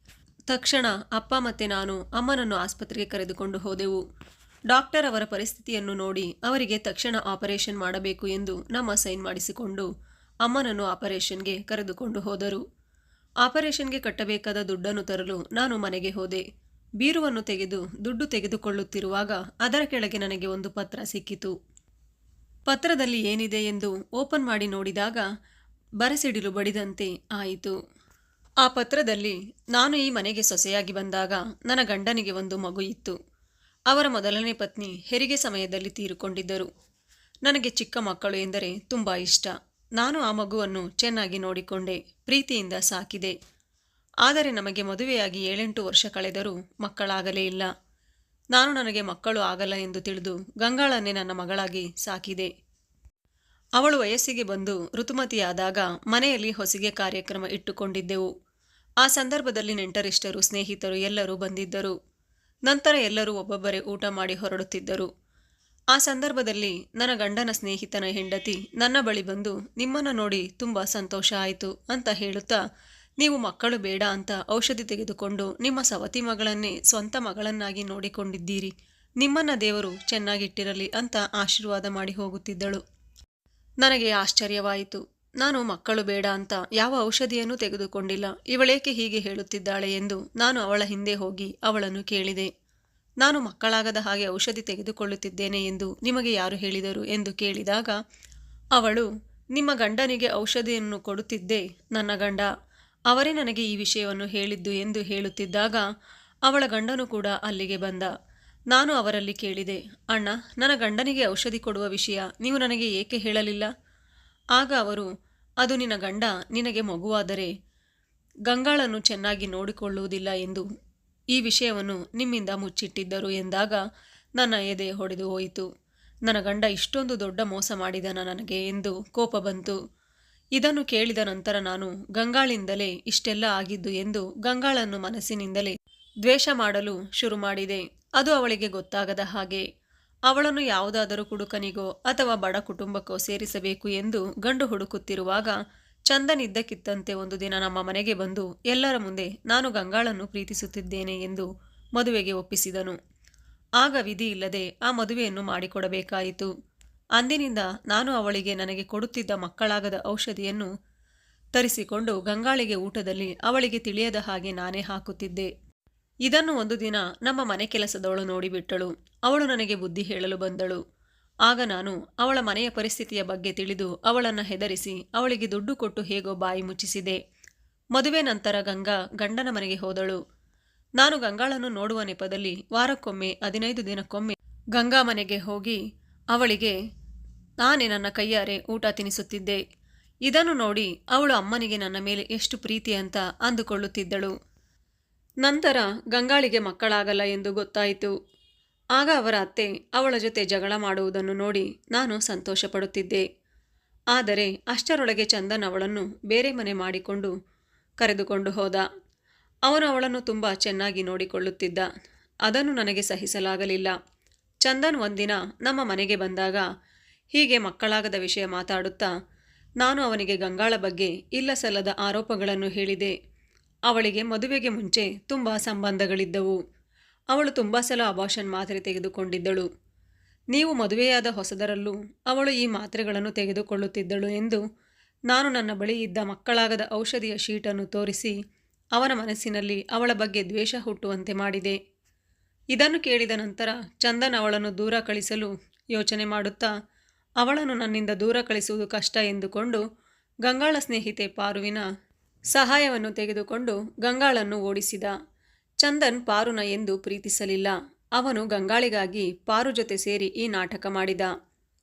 ತಕ್ಷಣ ಅಪ್ಪ ಮತ್ತೆ ನಾನು ಅಮ್ಮನನ್ನು ಆಸ್ಪತ್ರೆಗೆ ಕರೆದುಕೊಂಡು ಹೋದೆವು. ಡಾಕ್ಟರ್ ಅವರ ಪರಿಸ್ಥಿತಿಯನ್ನು ನೋಡಿ ಅವರಿಗೆ ತಕ್ಷಣ ಆಪರೇಷನ್ ಮಾಡಬೇಕು ಎಂದು ನಮ್ಮ ಸೈನ್ ಮಾಡಿಸಿಕೊಂಡು ಅಮ್ಮನನ್ನು ಆಪರೇಷನ್ಗೆ ಕರೆದುಕೊಂಡು ಹೋದರು. ಆಪರೇಷನ್ಗೆ ಕಟ್ಟಬೇಕಾದ ದುಡ್ಡನ್ನು ತರಲು ನಾನು ಮನೆಗೆ ಹೋದೆ. ಬೀರುವನ್ನು ತೆಗೆದು, ದುಡ್ಡು ತೆಗೆದುಕೊಳ್ಳುತ್ತಿರುವಾಗ ಅದರ ಕೆಳಗೆ ನನಗೆ ಒಂದು ಪತ್ರ ಸಿಕ್ಕಿತು. ಪತ್ರದಲ್ಲಿ ಏನಿದೆ ಎಂದು ಓಪನ್ ಮಾಡಿ ನೋಡಿದಾಗ ಬರಸಿಡಿಲು ಬಡಿದಂತೆ ಆಯಿತು. ಆ ಪತ್ರದಲ್ಲಿ, ನಾನು ಈ ಮನೆಗೆ ಸೊಸೆಯಾಗಿ ಬಂದಾಗ ನನ್ನ ಗಂಡನಿಗೆ ಒಂದು ಮಗು ಇತ್ತು. ಅವರ ಮೊದಲನೇ ಪತ್ನಿ ಹೆರಿಗೆ ಸಮಯದಲ್ಲಿ ತೀರಿಕೊಂಡಿದ್ದರು. ನನಗೆ ಚಿಕ್ಕ ಮಕ್ಕಳು ಎಂದರೆ ತುಂಬ ಇಷ್ಟ. ನಾನು ಆ ಮಗುವನ್ನು ಚೆನ್ನಾಗಿ ನೋಡಿಕೊಂಡೆ, ಪ್ರೀತಿಯಿಂದ ಸಾಕಿದೆ. ಆದರೆ ನಮಗೆ ಮದುವೆಯಾಗಿ ಏಳೆಂಟು ವರ್ಷ ಕಳೆದರೂ ಮಕ್ಕಳಾಗಲೇ ಇಲ್ಲ. ನಾನು ನನಗೆ ಮಕ್ಕಳು ಆಗಲ್ಲ ಎಂದು ತಿಳಿದು ಗಂಗಾಳನ್ನೇ ನನ್ನ ಮಗಳಾಗಿ ಸಾಕಿದೆ. ಅವಳು ವಯಸ್ಸಿಗೆ ಬಂದು ಋತುಮತಿಯಾದಾಗ ಮನೆಯಲ್ಲಿ ಹೊಸಿಗೆ ಕಾರ್ಯಕ್ರಮ ಇಟ್ಟುಕೊಂಡಿದ್ದೆವು. ಆ ಸಂದರ್ಭದಲ್ಲಿ ನೆಂಟರಿಷ್ಟರು, ಸ್ನೇಹಿತರು ಎಲ್ಲರೂ ಬಂದಿದ್ದರು. ನಂತರ ಎಲ್ಲರೂ ಒಬ್ಬೊಬ್ಬರೇ ಊಟ ಮಾಡಿ ಹೊರಡುತ್ತಿದ್ದರು. ಆ ಸಂದರ್ಭದಲ್ಲಿ ನನ್ನ ಗಂಡನ ಸ್ನೇಹಿತನ ಹೆಂಡತಿ ನನ್ನ ಬಳಿ ಬಂದು, ನಿಮ್ಮನ್ನು ನೋಡಿ ತುಂಬ ಸಂತೋಷ ಆಯಿತು ಅಂತ ಹೇಳುತ್ತಾ, ನೀವು ಮಕ್ಕಳು ಬೇಡ ಅಂತ ಔಷಧಿ ತೆಗೆದುಕೊಂಡು ನಿಮ್ಮ ಸವತಿ ಮಗಳನ್ನೇ ಸ್ವಂತ ಮಗಳನ್ನಾಗಿ ನೋಡಿಕೊಂಡಿದ್ದೀರಿ. ನಿಮ್ಮನ್ನ ದೇವರು ಚೆನ್ನಾಗಿಟ್ಟಿರಲಿ ಅಂತ ಆಶೀರ್ವಾದ ಮಾಡಿ ಹೋಗುತ್ತಿದ್ದಳು. ನನಗೆ ಆಶ್ಚರ್ಯವಾಯಿತು. ನಾನು ಮಕ್ಕಳು ಬೇಡ ಅಂತ ಯಾವ ಔಷಧಿಯನ್ನು ತೆಗೆದುಕೊಂಡಿಲ್ಲ. ಇವಳೇಕೆ ಹೀಗೆ ಹೇಳುತ್ತಿದ್ದಾಳೆ ಎಂದು ನಾನು ಅವಳ ಹಿಂದೆ ಹೋಗಿ ಅವಳನ್ನು ಕೇಳಿದೆ. ನಾನು ಮಕ್ಕಳಾಗದ ಹಾಗೆ ಔಷಧಿ ತೆಗೆದುಕೊಳ್ಳುತ್ತಿದ್ದೇನೆ ಎಂದು ನಿಮಗೆ ಯಾರು ಹೇಳಿದರು ಎಂದು ಕೇಳಿದಾಗ, ಅವಳು, ನಿಮ್ಮ ಗಂಡನಿಗೆ ಔಷಧಿಯನ್ನು ಕೊಡುತ್ತಿದ್ದೆ ನನ್ನ ಗಂಡ. ಅವರೇ ನನಗೆ ಈ ವಿಷಯವನ್ನು ಹೇಳಿದ್ದು ಎಂದು ಹೇಳುತ್ತಿದ್ದಾಗ, ಅವಳ ಗಂಡನು ಕೂಡ ಅಲ್ಲಿಗೆ ಬಂದ. ನಾನು ಅವರಲ್ಲಿ ಕೇಳಿದೆ, ಅಣ್ಣ, ನನ್ನ ಗಂಡನಿಗೆ ಔಷಧಿ ಕೊಡುವ ವಿಷಯ ನೀವು ನನಗೆ ಏಕೆ ಹೇಳಲಿಲ್ಲ? ಆಗ ಅವರು, ಅದು ನಿನ್ನ ಗಂಡ, ನಿನಗೆ ಮಗುವಾದರೆ ಗಂಗಾಳನ್ನು ಚೆನ್ನಾಗಿ ನೋಡಿಕೊಳ್ಳುವುದಿಲ್ಲ ಎಂದು ಈ ವಿಷಯವನ್ನು ನಿಮ್ಮಿಂದ ಮುಚ್ಚಿಟ್ಟಿದ್ದರು ಎಂದಾಗ ನನ್ನ ಎದೆ ಹೊಡೆದು ಹೋಯಿತು. ನನ್ನ ಗಂಡ ಇಷ್ಟೊಂದು ದೊಡ್ಡ ಮೋಸ ಮಾಡಿದನ ನನಗೆ ಎಂದು ಕೋಪ ಬಂತು. ಇದನ್ನು ಕೇಳಿದ ನಂತರ ನಾನು ಗಂಗಾಳಿಂದಲೇ ಇಷ್ಟೆಲ್ಲ ಆಗಿದ್ದು ಎಂದು ಗಂಗಾಳನ್ನು ಮನಸ್ಸಿನಿಂದಲೇ ದ್ವೇಷ ಮಾಡಲು ಶುರು ಮಾಡಿದೆ ಅದು ಅವಳಿಗೆ ಗೊತ್ತಾಗದ ಹಾಗೆ ಅವಳನ್ನು ಯಾವುದಾದರೂ ಕುಡುಕನಿಗೋ ಅಥವಾ ಬಡ ಕುಟುಂಬಕ್ಕೋ ಸೇರಿಸಬೇಕು ಎಂದು ಗಂಡು ಹುಡುಕುತ್ತಿರುವಾಗ ಚಂದನ್ ಇದ್ದಕ್ಕಿದ್ದಂತೆ ಒಂದು ದಿನ ನಮ್ಮ ಮನೆಗೆ ಬಂದು, ಎಲ್ಲರ ಮುಂದೆ ನಾನು ಗಂಗಾಳನ್ನು ಪ್ರೀತಿಸುತ್ತಿದ್ದೇನೆ ಎಂದು ಮದುವೆಗೆ ಒಪ್ಪಿಸಿದನು. ಆಗ ವಿಧಿ ಇಲ್ಲದೆ ಆ ಮದುವೆಯನ್ನು ಮಾಡಿಕೊಡಬೇಕಾಯಿತು. ಅಂದಿನಿಂದ ನಾನು ಅವಳಿಗೆ ನನಗೆ ಕೊಡುತ್ತಿದ್ದ ಮಕ್ಕಳಾಗದ ಔಷಧಿಯನ್ನು ತರಿಸಿಕೊಂಡು ಗಂಗಾಳಿಗೆ ಊಟದಲ್ಲಿ ಅವಳಿಗೆ ತಿಳಿಯದ ಹಾಗೆ ನಾನೇ ಹಾಕುತ್ತಿದ್ದೆ. ಇದನ್ನು ಒಂದು ದಿನ ನಮ್ಮ ಮನೆ ಕೆಲಸದವಳು ನೋಡಿಬಿಟ್ಟಳು ಅವಳು ನನಗೆ ಬುದ್ಧಿ ಹೇಳಲು ಬಂದಳು. ಆಗ ನಾನು ಅವಳ ಮನೆಯ ಪರಿಸ್ಥಿತಿಯ ಬಗ್ಗೆ ತಿಳಿದು ಅವಳನ್ನು ಹೆದರಿಸಿ ಅವಳಿಗೆ ದುಡ್ಡು ಕೊಟ್ಟು ಹೇಗೋ ಬಾಯಿ ಮುಚ್ಚಿಸಿದೆ. ಮದುವೆ ನಂತರ ಗಂಗಾ ಗಂಡನ ಮನೆಗೆ ಹೋದಳು. ನಾನು ಗಂಗಾಳನ್ನು ನೋಡುವ ನೆಪದಲ್ಲಿ ವಾರಕ್ಕೊಮ್ಮೆ ಹದಿನೈದು ದಿನಕ್ಕೊಮ್ಮೆ ಗಂಗಾ ಮನೆಗೆ ಹೋಗಿ ಅವಳಿಗೆ, ನಾನೇ ನನ್ನ ಕೈಯಾರೆ ಊಟ ತಿನಿಸುತ್ತಿದ್ದೆ. ಇದನ್ನು ನೋಡಿ ಅವಳು ಅಮ್ಮನಿಗೆ ನನ್ನ ಮೇಲೆ ಎಷ್ಟು ಪ್ರೀತಿ ಅಂತ ಅಂದುಕೊಳ್ಳುತ್ತಿದ್ದಳು. ನಂತರ ಗಂಗಾಳಿಗೆ ಮಕ್ಕಳಾಗಲ್ಲ ಎಂದು ಗೊತ್ತಾಯಿತು. ಆಗ ಅವರ ಅತ್ತೆ ಅವಳ ಜೊತೆ ಜಗಳ ಮಾಡುವುದನ್ನು ನೋಡಿ ನಾನು ಸಂತೋಷಪಡುತ್ತಿದ್ದೆ. ಆದರೆ ಅಷ್ಟರೊಳಗೆ ಚಂದನ್ ಅವಳನ್ನು ಬೇರೆ ಮನೆ ಮಾಡಿಕೊಂಡು ಕರೆದುಕೊಂಡು ಹೋದ. ಅವನು ಅವಳನ್ನು ತುಂಬ ಚೆನ್ನಾಗಿ ನೋಡಿಕೊಳ್ಳುತ್ತಿದ್ದ. ಅದನ್ನು ನನಗೆ ಸಹಿಸಲಾಗಲಿಲ್ಲ. ಚಂದನ್ ಒಂದಿನ ನಮ್ಮ ಮನೆಗೆ ಬಂದಾಗ ಹೀಗೆ ಮಕ್ಕಳಾಗದ ವಿಷಯ ಮಾತಾಡುತ್ತಾ ನಾನು ಅವನಿಗೆ ಗಂಗಾಳ ಬಗ್ಗೆ ಇಲ್ಲ ಸಲ್ಲದ ಆರೋಪಗಳನ್ನು ಹೇಳಿದೆ. ಅವಳಿಗೆ ಮದುವೆಗೆ ಮುಂಚೆ ತುಂಬ ಸಂಬಂಧಗಳಿದ್ದವು. ಅವಳು ತುಂಬ ಸಲ ಅಬಾಷನ್ ಮಾತ್ರೆ ತೆಗೆದುಕೊಂಡಿದ್ದಳು. ನೀವು ಮದುವೆಯಾದ ಹೊಸದರಲ್ಲೂ ಅವಳು ಈ ಮಾತ್ರೆಗಳನ್ನು ತೆಗೆದುಕೊಳ್ಳುತ್ತಿದ್ದಳು ಎಂದು ನಾನು ನನ್ನ ಬಳಿ ಇದ್ದ ಮಕ್ಕಳಾಗದ ಔಷಧಿಯ ಶೀಟನ್ನು ತೋರಿಸಿ ಅವನ ಮನಸ್ಸಿನಲ್ಲಿ ಅವಳ ಬಗ್ಗೆ ದ್ವೇಷ ಹುಟ್ಟುವಂತೆ ಮಾಡಿದೆ. ಇದನ್ನು ಕೇಳಿದ ನಂತರ ಚಂದನ್ ಅವಳನ್ನು ದೂರ ಕಳಿಸಲು ಯೋಚನೆ ಮಾಡುತ್ತಾ, ಅವಳನ್ನು ನನ್ನಿಂದ ದೂರ ಕಳಿಸುವುದು ಕಷ್ಟ ಎಂದುಕೊಂಡು ಗಂಗಾಳ ಸ್ನೇಹಿತೆ ಪಾರುವಿನ ಸಹಾಯವನ್ನು ತೆಗೆದುಕೊಂಡು ಗಂಗಾಳನ್ನು ಓಡಿಸಿದ. ಚಂದನ್ ಪಾರುನ ಎಂದು ಪ್ರೀತಿಸಲಿಲ್ಲ. ಅವನು ಗಂಗಾಳಿಗಾಗಿ ಪಾರು ಜೊತೆ ಸೇರಿ ಈ ನಾಟಕ ಮಾಡಿದ.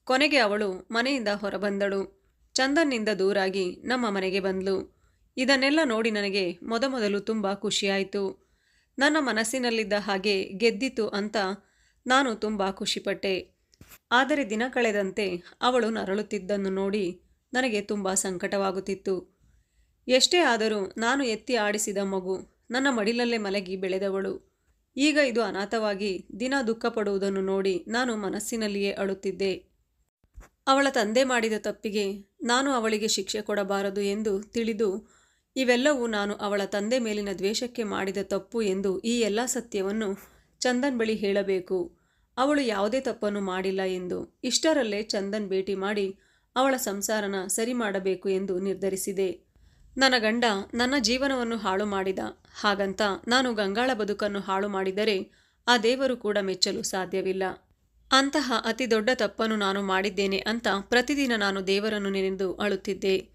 ಕೊನೆಗೆ ಅವಳು ಮನೆಯಿಂದ ಹೊರಬಂದಳು. ಚಂದನ್ನಿಂದ ದೂರಾಗಿ ನಮ್ಮ ಮನೆಗೆ ಬಂದ್ಲು. ಇದನ್ನೆಲ್ಲ ನೋಡಿ ನನಗೆ ಮೊದಮೊದಲು ತುಂಬ ಖುಷಿಯಾಯಿತು. ನನ್ನ ಮನಸ್ಸಿನಲ್ಲಿದ್ದ ಹಾಗೆ ಗೆದ್ದಿತು ಅಂತ ನಾನು ತುಂಬ ಖುಷಿಪಟ್ಟೆ. ಆದರೆ ದಿನ ಕಳೆದಂತೆ ಅವಳು ನರಳುತ್ತಿದ್ದನ್ನು ನೋಡಿ ನನಗೆ ತುಂಬ ಸಂಕಟವಾಗುತ್ತಿತ್ತು. ಎಷ್ಟೇ ಆದರೂ ನಾನು ಎತ್ತಿ ಆಡಿಸಿದ ಮಗು, ನನ್ನ ಮಡಿಲಲ್ಲೇ ಮಲಗಿ ಬೆಳೆದವಳು. ಈಗ ಇದು ಅನಾಥವಾಗಿ ದಿನ ದುಃಖಪಡುವುದನ್ನು ನೋಡಿ ನಾನು ಮನಸ್ಸಿನಲ್ಲಿಯೇ ಅಳುತ್ತಿದ್ದೆ. ಅವಳ ತಂದೆ ಮಾಡಿದ ತಪ್ಪಿಗೆ ನಾನು ಅವಳಿಗೆ ಶಿಕ್ಷೆ ಕೊಡಬಾರದು ಎಂದು ತಿಳಿದು, ಇವೆಲ್ಲವೂ ನಾನು ಅವಳ ತಂದೆ ಮೇಲಿನ ದ್ವೇಷಕ್ಕೆ ಮಾಡಿದ ತಪ್ಪು ಎಂದು ಈ ಎಲ್ಲ ಸತ್ಯವನ್ನು ಚಂದನ್ ಬಳಿ ಹೇಳಬೇಕು. ಅವಳು ಯಾವುದೇ ತಪ್ಪನ್ನು ಮಾಡಿಲ್ಲ ಎಂದು ಇಷ್ಟರಲ್ಲೇ ಚಂದನ್ ಭೇಟಿ ಮಾಡಿ ಅವಳ ಸಂಸಾರನ ಸರಿ ಮಾಡಬೇಕು ಎಂದು ನಿರ್ಧರಿಸಿದೆ. ನನ್ನ ಗಂಡ ನನ್ನ ಜೀವನವನ್ನು ಹಾಳು ಮಾಡಿದ. ಹಾಗಂತ ನಾನು ಗಂಗಾಳ ಬದುಕನ್ನು ಹಾಳು ಮಾಡಿದರೆ ಆ ದೇವರು ಕೂಡ ಮೆಚ್ಚಲು ಸಾಧ್ಯವಿಲ್ಲ. ಅಂತಹ ಅತಿ ದೊಡ್ಡ ತಪ್ಪನ್ನು ನಾನು ಮಾಡಿದ್ದೇನೆ ಅಂತ ಪ್ರತಿದಿನ ನಾನು ದೇವರನ್ನು ನೆನೆದು ಅಳುತ್ತಿದ್ದೆ.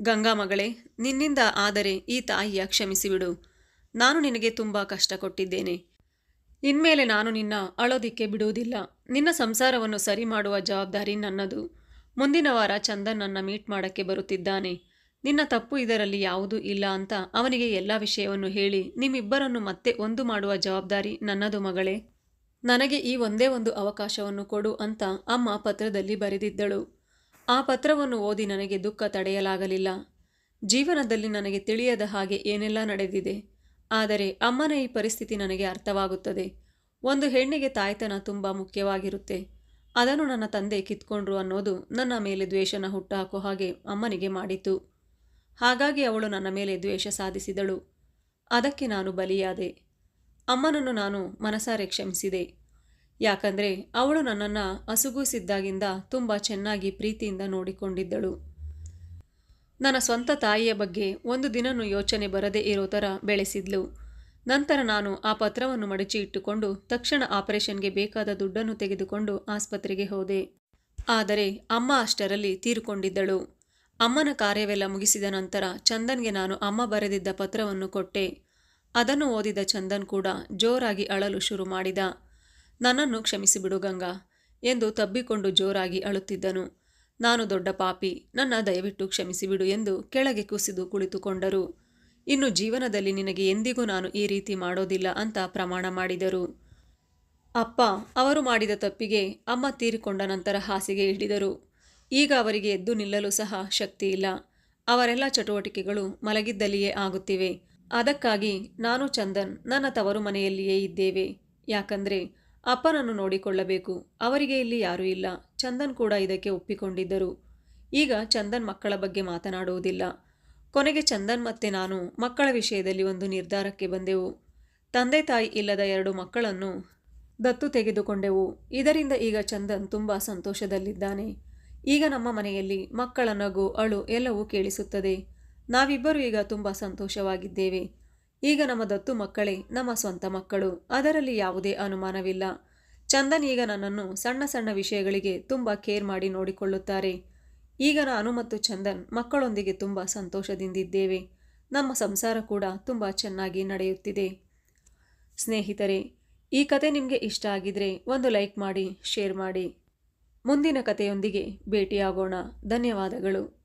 ಗಂಗಾ ಮಗಳೇ, ನಿನ್ನಿಂದ ಆದರೆ ಈ ತಾಯಿಯ ಕ್ಷಮಿಸಿಬಿಡು. ನಾನು ನಿನಗೆ ತುಂಬ ಕಷ್ಟ ಕೊಟ್ಟಿದ್ದೇನೆ ಇನ್ಮೇಲೆ ನಾನು ನಿನ್ನ ಅಳೋದಿಕ್ಕೆ ಬಿಡುವುದಿಲ್ಲ. ನಿನ್ನ ಸಂಸಾರವನ್ನು ಸರಿ ಮಾಡುವ ಜವಾಬ್ದಾರಿ ನನ್ನದು. ಮುಂದಿನ ವಾರ ಚಂದನ್ ನನ್ನ ಮೀಟ್ ಮಾಡಕ್ಕೆ ಬರುತ್ತಿದ್ದಾನೆ. ನಿನ್ನ ತಪ್ಪು ಇದರಲ್ಲಿ ಯಾವುದೂ ಇಲ್ಲ ಅಂತ ಅವನಿಗೆ ಎಲ್ಲ ವಿಷಯವನ್ನು ಹೇಳಿ, ನಿಮ್ಮಿಬ್ಬರನ್ನು ಮತ್ತೆ ಒಂದು ಮಾಡುವ ಜವಾಬ್ದಾರಿ ನನ್ನದು ಮಗಳೇ. ನನಗೆ ಈ ಒಂದೇ ಒಂದು ಅವಕಾಶವನ್ನು ಕೊಡು ಅಂತ ಅಮ್ಮ ಪತ್ರದಲ್ಲಿ ಬರೆದಿದ್ದಳು. ಆ ಪತ್ರವನ್ನು ಓದಿ ನನಗೆ ದುಃಖ ತಡೆಯಲಾಗಲಿಲ್ಲ. ಜೀವನದಲ್ಲಿ ನನಗೆ ತಿಳಿಯದ ಹಾಗೆ ಏನೆಲ್ಲ ನಡೆದಿದೆ. ಆದರೆ ಅಮ್ಮನ ಈ ಪರಿಸ್ಥಿತಿ ನನಗೆ ಅರ್ಥವಾಗುತ್ತದೆ. ಒಂದು ಹೆಣ್ಣಿಗೆ ತಾಯ್ತನ ತುಂಬ ಮುಖ್ಯವಾಗಿರುತ್ತೆ. ಅದನ್ನು ನನ್ನ ತಂದೆ ಕಿತ್ಕೊಂಡ್ರು ಅನ್ನೋದು ನನ್ನ ಮೇಲೆ ದ್ವೇಷನ ಹುಟ್ಟಾಕೋ ಹಾಗೆ ಅಮ್ಮನಿಗೆ ಮಾಡಿತು. ಹಾಗಾಗಿ ಅವಳು ನನ್ನ ಮೇಲೆ ದ್ವೇಷ ಸಾಧಿಸಿದಳು. ಅದಕ್ಕೆ ನಾನು ಬಲಿಯಾದೆ. ಅಮ್ಮನನ್ನು ನಾನು ಮನಸಾರೆ ಕ್ಷಮಿಸಿದೆ. ಯಾಕಂದರೆ ಅವಳು ನನ್ನನ್ನು ಹಸುಗೂಸಿದ್ದಾಗಿಂದ ತುಂಬ ಚೆನ್ನಾಗಿ ಪ್ರೀತಿಯಿಂದ ನೋಡಿಕೊಂಡಿದ್ದಳು. ನನ್ನ ಸ್ವಂತ ತಾಯಿಯ ಬಗ್ಗೆ ಒಂದು ದಿನನೂ ಯೋಚನೆ ಬರದೇ ಇರೋ ಥರ ಬೆಳೆಸಿದ್ಲು. ನಂತರ ನಾನು ಆ ಪತ್ರವನ್ನು ಮಡಚಿ ಇಟ್ಟುಕೊಂಡು ತಕ್ಷಣ ಆಪರೇಷನ್ಗೆ ಬೇಕಾದ ದುಡ್ಡನ್ನು ತೆಗೆದುಕೊಂಡು ಆಸ್ಪತ್ರೆಗೆ ಹೋದೆ. ಆದರೆ ಅಮ್ಮ ಅಷ್ಟರಲ್ಲಿ ತೀರಿಕೊಂಡಿದ್ದಳು. ಅಮ್ಮನ ಕಾರ್ಯವೆಲ್ಲ ಮುಗಿಸಿದ ನಂತರ ಚಂದನ್ಗೆ ನಾನು ಅಮ್ಮ ಬರೆದಿದ್ದ ಪತ್ರವನ್ನು ಕೊಟ್ಟೆ. ಅದನ್ನು ಓದಿದ ಚಂದನ್ ಕೂಡ ಜೋರಾಗಿ ಅಳಲು ಶುರು ಮಾಡಿದ. ನನ್ನನ್ನು ಕ್ಷಮಿಸಿಬಿಡು ಗಂಗಾ ಎಂದು ತಬ್ಬಿಕೊಂಡು ಜೋರಾಗಿ ಅಳುತ್ತಿದ್ದನು. ನಾನು ದೊಡ್ಡ ಪಾಪಿ, ನನ್ನ ದಯವಿಟ್ಟು ಕ್ಷಮಿಸಿಬಿಡು ಎಂದು ಕೆಳಗೆ ಕುಸಿದು ಕುಳಿತುಕೊಂಡರು. ಇನ್ನು ಜೀವನದಲ್ಲಿ ನಿನಗೆ ಎಂದಿಗೂ ನಾನು ಈ ರೀತಿ ಮಾಡೋದಿಲ್ಲ ಅಂತ ಪ್ರಮಾಣ ಮಾಡಿದರು. ಅಪ್ಪ ಅವರು ಮಾಡಿದ ತಪ್ಪಿಗೆ ಅಮ್ಮ ತೀರಿಕೊಂಡ ನಂತರ ಹಾಸಿಗೆ ಹಿಡಿದರು ಈಗ ಅವರಿಗೆ ಎದ್ದು ನಿಲ್ಲಲು ಸಹ ಶಕ್ತಿ ಇಲ್ಲ. ಅವರೆಲ್ಲ ಚಟುವಟಿಕೆಗಳು ಮಲಗಿದ್ದಲ್ಲಿಯೇ ಆಗುತ್ತಿವೆ. ಅದಕ್ಕಾಗಿ ನಾನು ಚಂದನ್, ನನ್ನ ತವರು ಮನೆಯಲ್ಲಿಯೇ ಇದ್ದೇವೆ. ಯಾಕಂದರೆ ಅಪ್ಪನನ್ನು ನೋಡಿಕೊಳ್ಳಬೇಕು. ಅವರಿಗೆ ಇಲ್ಲಿ ಯಾರೂ ಇಲ್ಲ. ಚಂದನ್ ಕೂಡ ಇದಕ್ಕೆ ಒಪ್ಪಿಕೊಂಡಿದ್ದರು. ಈಗ ಚಂದನ್ ಮಕ್ಕಳ ಬಗ್ಗೆ ಮಾತನಾಡುವುದಿಲ್ಲ. ಕೊನೆಗೆ ಚಂದನ್ ಮತ್ತೆ ನಾನು ಮಕ್ಕಳ ವಿಷಯದಲ್ಲಿ ಒಂದು ನಿರ್ಧಾರಕ್ಕೆ ಬಂದೆವು. ತಂದೆ ತಾಯಿ ಇಲ್ಲದ ಎರಡು ಮಕ್ಕಳನ್ನು ದತ್ತು ತೆಗೆದುಕೊಂಡೆವು. ಇದರಿಂದ ಈಗ ಚಂದನ್ ತುಂಬ ಸಂತೋಷದಲ್ಲಿದ್ದಾನೆ. ಈಗ ನಮ್ಮ ಮನೆಯಲ್ಲಿ ಮಕ್ಕಳ ನಗು, ಅಳು ಎಲ್ಲವೂ ಕೇಳಿಸುತ್ತದೆ. ನಾವಿಬ್ಬರು ಈಗ ತುಂಬ ಸಂತೋಷವಾಗಿದ್ದೇವೆ. ಈಗ ನಮ್ಮ ದತ್ತು ಮಕ್ಕಳೇ, ನಮ್ಮ ಸ್ವಂತ ಮಕ್ಕಳು. ಅದರಲ್ಲಿ ಯಾವುದೇ ಅನುಮಾನವಿಲ್ಲ. ಚಂದನ್ ಈಗ ನನ್ನನ್ನು ಸಣ್ಣ ಸಣ್ಣ ವಿಷಯಗಳಿಗೆ ತುಂಬ ಕೇರ್ ಮಾಡಿ ನೋಡಿಕೊಳ್ಳುತ್ತಾರೆ. ಈಗ ನಾನು ಮತ್ತು ಚಂದನ್ ಮಕ್ಕಳೊಂದಿಗೆ ತುಂಬ ಸಂತೋಷದಿಂದಿದ್ದೇವೆ. ನಮ್ಮ ಸಂಸಾರ ಕೂಡ ತುಂಬ ಚೆನ್ನಾಗಿ ನಡೆಯುತ್ತಿದೆ. ಸ್ನೇಹಿತರೆ, ಈ ಕತೆ ನಿಮಗೆ ಇಷ್ಟ ಆಗಿದ್ರೆ ಒಂದು ಲೈಕ್ ಮಾಡಿ, ಶೇರ್ ಮಾಡಿ. ಮುಂದಿನ ಕಥೆಯೊಂದಿಗೆ ಭೇಟಿಯಾಗೋಣ. ಧನ್ಯವಾದಗಳು.